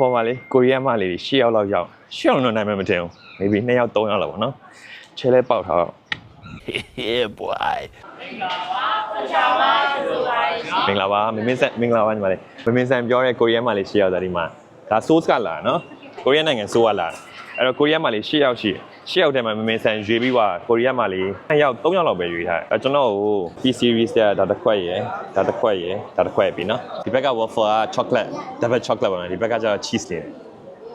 ပေါ်မှာလေကိုရီးယားမလေးတွေ၈ယောက်လောက်ရောက်၈ယောက်တော့နိုင်မှမထင်ဘူး maybe 2ယောက်3ယောက်လောက်ပေါ့နော်ချဲလဲပေါက်ထားတော့ yeah boy မင်္ဂလာပါမင်းမင်းဆန်မင်္ဂလာပါညီမလေးမင်းမင်းဆန်ပြောတဲ့ကိုရီးယားမလေး၈ယောက်ဒါဒီမှာဒါ source ကလာနော်ကိုရီးယားနိုင်ငံ source ကလာအဲ့တော့ကိုရီးယားမလေး၈ယောက်ရှိ၈ယော က်ထဲမှာမင်းမင်းဆန်ရွေးပြီးသွားကိုရီးယားမလေး2ယောက်3ယောက်လောက်ပဲရွေးထားတယ်အဲ့ကျွန်တော်ကို P series တဲ့ဒါတစ်ခွက်ရယ်ဒါတစ်ခွက်ရယ်ဒါတစ်ခွက်ပြီနော်ဒီဘက်က waffle က chocolate double chocolate ပါနော်ဒီဘက်ကကျတော့ cheese လေး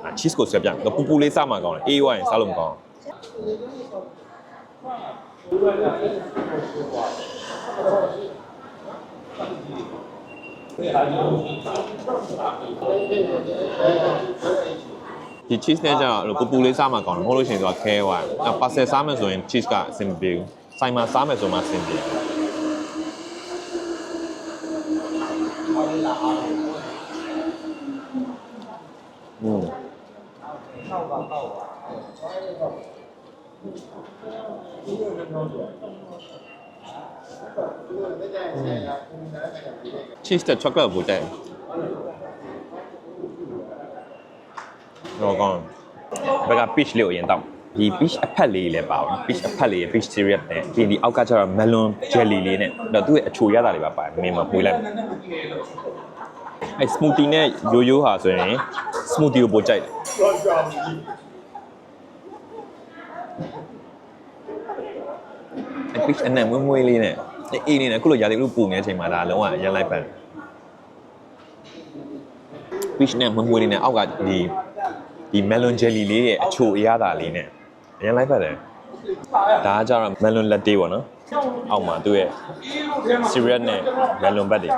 အာ cheese ကိုဆွဲပြတော့ပူပူလေးစားမှကောင်းတယ်အေးဝိုင်းစားလို့မကောင်းဘူး ဒီ cheese နဲ့ကျတော့အဲ့လိုပူပူလေးစားမှကောင်းတယ်မဟုတ်လို့ရှိရင်သူကခဲသွားတယ်အဲ့ parcel စားမယ်ဆိုရင် cheese ကအဆင်မပြေဘူးဆိုင်မှာစားမယ်ဆိုမှအဆင်ပြေတယ်อืม cheese တဲ့ chocolate ကိုတက် တော့ကောင်းဘက်က peach လေးကိုအရင်တောက်ဒီ peach အဖက်လေးလည်းပါဘူး peach အဖက်လေး peach syrup နဲ့ဒီဒီအောက်ကကျတော့ melon jelly လေးနဲ့တော့သူ့ရဲ့အချိုရတာလေးပါပါတယ်မင်းမပွေးလိုက်အဲ smoothie နဲ့ရိုးရိုးဟာဆိုရင် smoothie ကိုပိုကြိုက်တယ်အဲ peach အနံ့မွေးမွေးလေးနဲ့အေးနေတယ်ခုလိုရာသီဥတုပူနေတဲ့အချိန်မှာဒါလုံးဝရန်လိုက်ပတ်တယ် fish နဲ့မမွေးလေးနဲ့အောက်ကဒီ ဒီ melon jelly လေးရဲ့အချိုအရသာလေးနဲ့အရင်လိုက်ပါတယ်ဒါကကြတော့ melon latte ပေါ့နော်အောက်မှာသူ့ရဲ့ cereal နဲ့ melon ဘတ်တွေ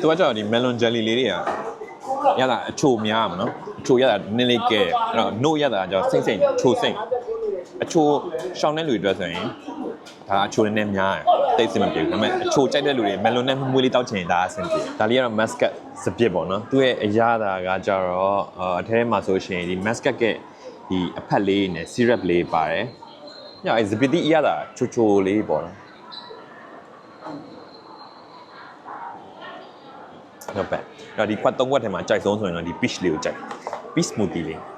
သူကကြတော့ဒီ melon jelly လေးတွေကရတာအချိုများမှာနော်အချိုရတာနည်းနည်းကဲအဲ့တော့ no ရတာကကြတော့စိမ့်စိမ့်ချိုစိမ့်အချိုရှောင်းတဲ့လူတွေအတွက်ဆိုရင်ဒါအချိုနည်းနည်းများတယ် တိတ်စင်မပြေဘူးဒါပေမဲ့အချိုကြိုက်တဲ့လူတွေမယ်လွန်နဲ့မွေးလေးတောက်ချင်ရင်ဒါအဆင်ပြေဒါလေးကတော့ mascot စပစ်ပေါ့နော်သူ့ရဲ့အရသာကကြတော့အထဲမှာဆိုရှင်ဒီ mascot ကဒီအဖက်လေးနဲ့ syrup လေးပါတယ်ညအဲစပစ်ဒီအရသာချိုချိုလေးပေါ့နော်ဟုတ်ပဲဒါဒီခွက်သုံးခွက်ထဲမှာကြိုက်ဆုံးဆိုရင်တော့ဒီ peach လေးကိုကြိုက် peach smoothie လေး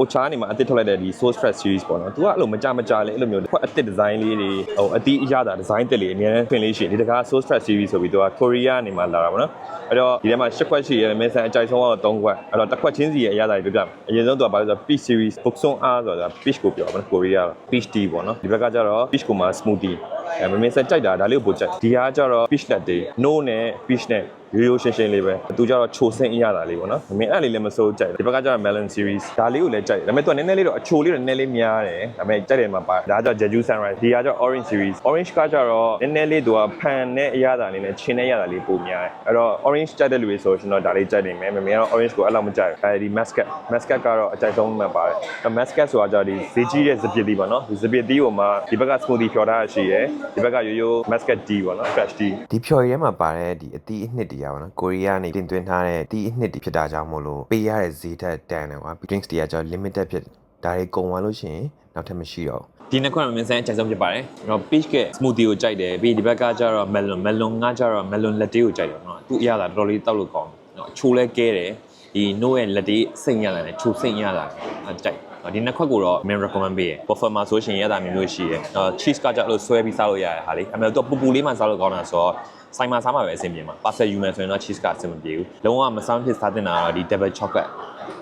Ocha နေမှာအသစ်ထုတ်လိုက်တဲ့ဒီ Soul Stress series ပေါ့နော်သူကအဲ့လိုမကြမကြလေးအဲ့လိုမျိုးခွက်အသစ် design လေးတွေဟိုအတီးအရသာ design တက်လေးအများနဲ့ဖွင့်လေးရှိဒီတကား Soul Stress series ဆိုပြီးသူက Korea နေမှာလာတာပေါ့နော်အဲ့တော့ဒီထဲမှာ၈ခွက်ရှိရယ်မင်းဆန်အကြိုက်ဆုံးကတော့၃ခွက်အဲ့တော့တစ်ခွက်ချင်းစီရဲ့အရသာတွေပြပြအရင်ဆုံးသူကဘာလဲဆိုတော့ Peach series Bokson R ဆိုတာ Peach ကိုပြောတာပေါ့နော် Korea Peach tea ပေါ့နော်ဒီဘက်ကကျတော့ Peach ကိုမှ smoothie အဲမင်းဆန်ကြိုက်တာဒါလေးကိုပိုကြိုက်ဒီဟာကျတော့ Peach latte no နဲ့ Peach နဲ့ ရိုးရိုးရှင်းရှင်းလေးပဲသူကျတော့ချိုစင်းအရတာလေးပေါ့နော်မင်းအဲ့လေးလည်းမစိုးကြိုက်ဘူးဒီဘက်ကကျတော့ melon series ဒါလေးကိုလည်းကြိုက်တယ်ဒါပေမဲ့သူကနည်းနည်းလေးတော့အချိုလေးတော့နည်းနည်းလေးများတယ်ဒါပေမဲ့ကြိုက်တယ်မှာပါဒါကျတော့ Jeju sunrise ဒီကကျတော့ orange series orange ကကျတော့နည်းနည်းလေးသူကဖန်နဲ့အရတာလေးနဲ့ချင်းနဲ့အရတာလေးပိုများတယ်အဲ့တော့ orange ကြိုက်တဲ့လူတွေဆိုရှင်တော့ဒါလေးကြိုက်နေမယ်မင်းကတော့ orange ကိုအဲ့လောက်မကြိုက်ဘူးအဲဒီ mascot mascot ကတော့အကြိုက်ဆုံးမှပါတယ်အဲ့ mascot ဆိုတာကျတော့ဒီဈေးကြီးတဲ့စပစ်သီးပေါ့နော်ဒီစပစ်သီးကိုမှဒီဘက်က smoothie ဖြော်ထားတာရှိတယ်ဒီဘက်ကရိုးရိုး mascot tea ပေါ့နော် fresh tea ဒီဖြော်ရည်ထဲမှာပါတဲ့ဒီအသီးအနှစ်တွေကပေါ့နော်ကိုရီးယားနေတင်သွင်းထားတဲ့အသီးအနှစ်တွေဖြစ်တာကြောင့်မို့လို့ပေးရတဲ့ဈေးထက်တန်တယ်ကွာ drinks တွေကကျတော့ limited ဖြစ်ဒါတွေကုန်သွားလို့ရှိရင်နောက်ထပ်မရှိတော့ဘူးဒီနှစ်ခွက်မှာမင်းစမ်းအကြိုက်ဆုံးဖြစ်ပါတယ်။တော့ peach က smoothie ကိုကြိုက်တယ်။ပြီးဒီဘက်ကကျတော့ melon melon ကကျတော့ melon latte ကိုကြိုက်တယ်နော်။သူ့အရသာတော်တော်လေးတောက်လို့ကောင်းတယ်။နော်အချိုးလဲကဲတယ်။ဒီ no ရဲ့ latte စိတ်ရလာတယ်ချိုးစိတ်ရလာတယ်။အကြိုက်။ ဒီနှစ်ခွက်ကိုတော့ main recommend ပေးရယ်။ buffer မှာဆိုရှင်ရတာမျိုးမျိုးရှိရယ်။အော် cheese ကကြလို့ဆွဲပြီးစားလို့ရရဟာလေ။အမေတော့ပူပူလေးမှစားလို့ကောင်းတာဆိုတော့ဆိုင်မှာစားမှာပဲအဆင်ပြေမှာ parcel ယူမယ်ဆိုရင်တော့ cheese ကအဆင်မပြေဘူး။လုံးဝမဆောင်ဖြစ်စားတင်တာကတော့ဒီ double chocolate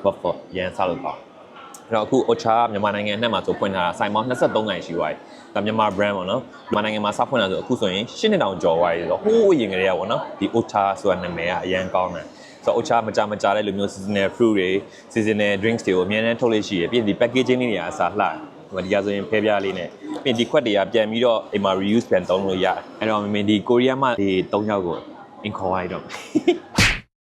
buffer ရန်စားလို့ကောင်းတယ်အဲ့တော့အခု Ocha မြန်မာနိုင်ငံနဲ့မှာဆိုဖွင့်ထားတာဆိုင်မောင်း23နိုင်ရှိသွားပြီ။ဒါမြန်မာ brand ပေါ့နော်။မြန်မာနိုင်ငံမှာစဖွင့်လာဆိုအခုဆိုရင်8နှစ်တောင်ကျော်သွားပြီဆိုတော့ဟိုးအရင်ကတည်းကပေါ့နော်။ဒီ Ocha ဆိုတာနာမည်ကအရန်ကောင်းတယ်။ ဆိုတော့ Ocha မကြမကြတဲ့လူမျိုး seasonal fruit တွေ seasonal drinks တွေကိုအများနဲ့ထုတ်လို့ရှိရပြီးရင်ဒီ packaging လေးတွေကအစားလှတယ်။ဟိုဒီကဆိုရင်ဖဲပြားလေးနဲ့ပြီးရင်ဒီခွက်တွေကပြန်ပြီးတော့အိမ်မှာ reuse ပြန်သုံးလို့ရတယ်။အဲ့တော့မင်းဒီကိုရီးယားမှာဒီ3ယောက်ကို in call ရတော့